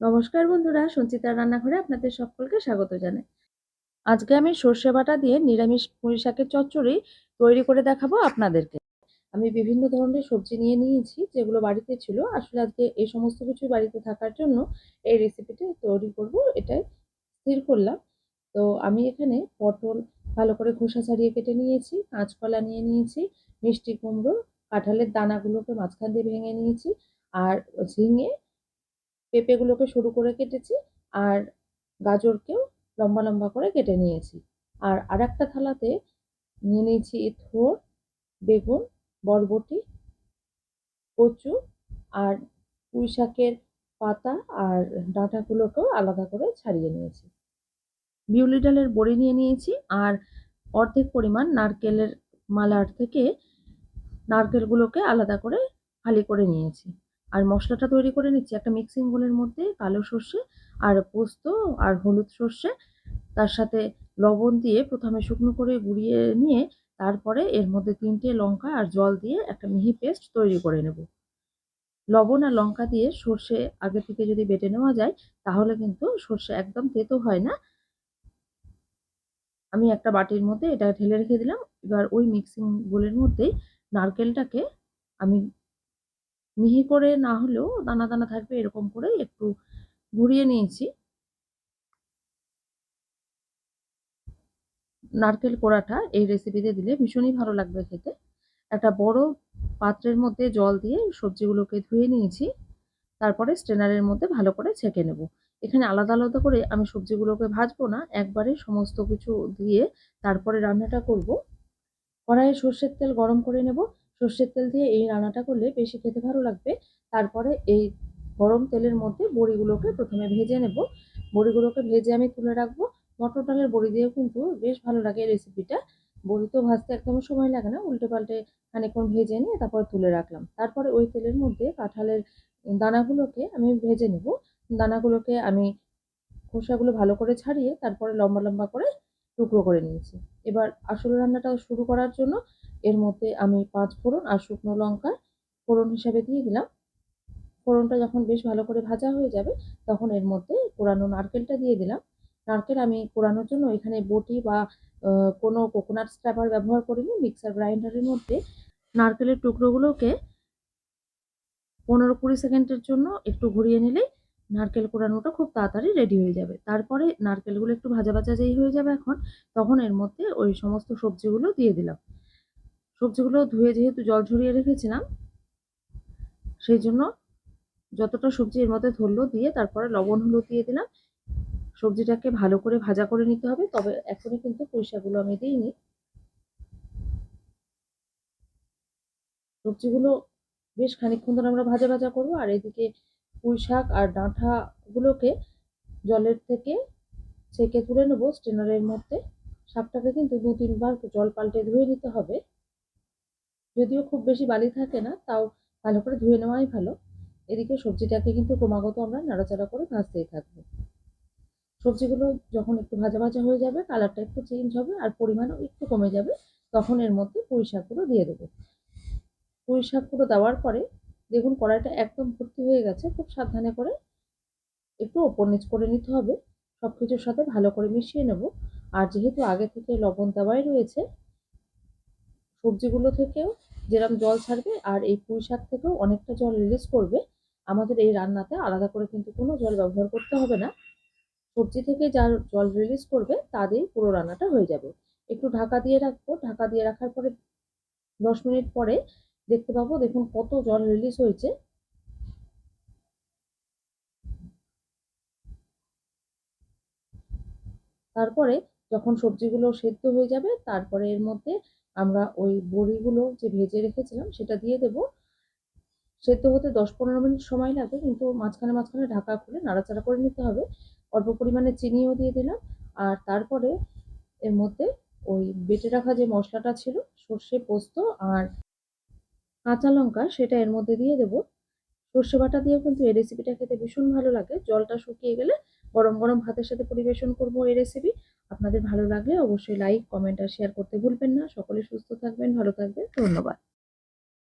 নমস্কার বন্ধুরা, সঞ্চিতার রান্নাঘরে আপনাদের সকলকে স্বাগত জানাই। আজকে আমি সর্ষে বাটা দিয়ে নিরামিষ পুঁই শাকের চচ্চড়ি তৈরি করে দেখাবো আপনাদেরকে। আমি বিভিন্ন ধরনের সবজি নিয়ে নিয়েছি, যেগুলো বাড়িতে ছিল। আসলে আজকে এই সমস্ত কিছু বাড়িতে থাকার জন্য এই রেসিপিটি তৈরি করব, এটাই স্থির করলাম। তো আমি এখানে পটল ভালো করে খোসা ছাড়িয়ে কেটে নিয়েছি, কাঁচকলা নিয়ে নিয়েছি, মিষ্টি কুমড়ো, কাঁঠালের দানাগুলোকে মাঝখান দিয়ে ভেঙে নিয়েছি, আর ঝিঙে পেঁপেগুলোকে সরু করে কেটেছি আর গাজরকেও লম্বা লম্বা করে কেটে নিয়েছি। আর আরেকটা থালাতে নিয়ে নিয়েছি থোর বেগুন, বরবটি, কচু আর পুঁই শাকের পাতা আর ডাঁটাগুলোকেও আলাদা করে ছাড়িয়ে নিয়েছি। বিউলি ডালের বড়ি নিয়ে নিয়েছি আর অর্ধেক পরিমাণ নারকেলের মালার থেকে নারকেলগুলোকে আলাদা করে ফালি করে নিয়েছি। আর মশলাটা তৈরি করে নিচ্ছি একটা মিক্সিং বোলের মধ্যে কালো সর্ষে আর পোস্ত আর হলুদ সর্ষে। তার সাথে লবণ দিয়ে প্রথমে শুকনো করে গুঁড়িয়ে নিয়ে তারপরে এর মধ্যে তিনটে লঙ্কা আর জল দিয়ে একটা মিহি পেস্ট তৈরি করে নেব। লবণ আর লঙ্কা দিয়ে সর্ষে আগে থেকে যদি বেটে নেওয়া যায় তাহলে কিন্তু সর্ষে একদম তেতো হয় না। আমি একটা বাটির মধ্যে এটা ঢেলে রেখে দিলাম। এবার ওই মিক্সিং বোলের মধ্যেই নারকেলটাকে আমি মিহি করে না হলেও দানা দানা থাকবে, এরকম করে একটু ঘুরিয়ে নিয়েছি। নারকেল কোড়াটা এই রেসিপিতে দিলে ভীষণই ভালো লাগবে খেতে। একটা বড় পাত্রের মধ্যে জল দিয়ে সবজিগুলোকে ধুয়ে নিয়েছি, তারপরে স্ট্রেনারের মধ্যে ভালো করে ছেঁকে নেব। এখানে আলাদা আলাদা করে আমি সবজিগুলোকে ভাজবো না, একবারে সমস্ত কিছু দিয়ে তারপরে রান্নাটা করব। কড়াইয়ে সর্ষের তেল গরম করে নেব সর্ষের তেল দিয়ে এই রান্নাটা করলে বেশি খেতে ভালো লাগবে। তারপরে এই গরম তেলের মধ্যে বড়িগুলোকে প্রথমে ভেজে নেব। বড়িগুলোকে ভেজে আমি তুলে রাখব। মটর ডালের বড়ি দিয়েও কিন্তু বেশ ভালো লাগে এই রেসিপিটা বড়ি তো ভাজতে একদম সময় লাগে না। উল্টে পাল্টে খানিক্ষণ ভেজে নিয়ে তারপরে তুলে রাখলাম। তারপরে ওই তেলের মধ্যে কাঁঠালের দানাগুলোকে আমি ভেজে নেব। দানাগুলোকে আমি খোসাগুলো ভালো করে ছাড়িয়ে তারপরে লম্বা লম্বা করে টুকরো করে নিয়েছি। এবার আসল রান্নাটা শুরু করার জন্য এর মধ্যে আমি পাঁচ ফোড়ন আর শুকনো লঙ্কা ফোড়ন হিসাবে দিয়ে দিলাম। ফোড়নটা যখন বেশ ভালো করে ভাজা হয়ে যাবে, তখন এর মধ্যে কোরানো নারকেলটা দিয়ে দিলাম। নারকেল আমি কোরানোর জন্য এখানে বটি বা কোনো কোকোনাট স্ট্র্যাপার ব্যবহার করিনি। মিক্সার গ্রাইন্ডারের মধ্যে নারকেলের টুকরোগুলোকে পনেরো কুড়ি সেকেন্ডের জন্য একটু ঘুরিয়ে নিলেই নারকেল কোরানোটা খুব তাড়াতাড়ি রেডি হয়ে যাবে। তারপরে নারকেলগুলো একটু ভাজা ভাজা যেই হয়ে যাবে এখন, তখন এর মধ্যে ওই সমস্ত সবজিগুলো দিয়ে দিলাম। সবজিগুলো ধুয়ে যেহেতু জল ঝরিয়ে রেখেছিলাম সেই জন্য যতটা সবজি এর মধ্যে ধরলো দিয়ে তারপরে লবণ, হলুদ দিয়ে দিলাম। সবজিটাকে ভালো করে ভাজা করে নিতে হবে, তবে এখনই কিন্তু পয়সাগুলো আমি দিইনি। সবজিগুলো বেশ খানিক্ষণ ধরে আমরা ভাজা ভাজা করব, আর এদিকে পুঁই শাক আর ডাঁটাগুলোকে জলের থেকে ছেঁকে তুলে নেব, স্টেনারের মধ্যে। শাকটাকে কিন্তু দু তিনবার জল পাল্টে ধুয়ে নিতে হবে। যদিও খুব বেশি বালি থাকে না, তাও ভালো করে ধুয়ে নেওয়াই ভালো। এদিকে সবজিটাকে কিন্তু ক্রমাগত আমরা নাড়াচাড়া করে ভাজতেই থাকব। সবজিগুলো যখন একটু ভাজা ভাজা হয়ে যাবে কালারটা একটু চেঞ্জ হবে আর পরিমাণও একটু কমে যাবে, তখন এর মধ্যে পুঁই শাকগুলো দিয়ে দেবো। পুঁই শাকগুলো দেওয়ার পরে দেখুন কড়াইটা একদম ভর্তি হয়ে গেছে, খুব সাবধানে করে একটু ওপর নিচ করে নিতে হবে। সব কিছুর সাথে ভালো করে মিশিয়ে নেব। আর যেহেতু আগে থেকে লবণ দেওয়াই রয়েছে, সবজিগুলো থেকেও যেরকম জল ছাড়বে আর এই পুঁই শাক থেকেও অনেকটা জল রিলিজ করবে, আমাদের এই রান্নাতে আলাদা করে কিন্তু কোনো জল ব্যবহার করতে হবে না। সবজি থেকে যা জল রিলিজ করবে তা দিয়েই পুরো রান্নাটা হয়ে যাবে। একটু ঢাকা দিয়ে রাখব, ঢাকা দিয়ে রাখার পরে দশ মিনিট পরে দেখতে পাবো, দেখুন কত জল রিলিজ হয়েছে। তারপরে যখন সবজিগুলো সেদ্ধ হয়ে যাবে, তারপরে এর মধ্যে আমরা ওই বড়িগুলো যে ভেজে রেখেছিলাম, সেটা দিয়ে দেব। সেদ্ধ হতে দশ পনেরো মিনিট সময় লাগবে, কিন্তু মাঝখানে মাঝখানে ঢাকা খুলে নাড়াচাড়া করে নিতে হবে। অল্প পরিমাণে চিনিও দিয়ে দিলাম, আর তারপরে এর মধ্যে ওই বেটে রাখা যে মশলাটা ছিল, সর্ষে পোস্ত আর কাঁচা লঙ্কা, সেটা এর মধ্যে দিয়ে দেবো। সর্ষে বাটা দিয়েও কিন্তু এই রেসিপিটা খেতে ভীষণ ভালো লাগে। জলটা শুকিয়ে গেলে গরম গরম ভাতের সাথে পরিবেশন করব এই রেসিপি আপনাদের ভালো লাগলে অবশ্যই লাইক কমেন্ট আর শেয়ার করতে ভুলবেন না। সকলে সুস্থ থাকবেন, ভালো থাকবেন। ধন্যবাদ।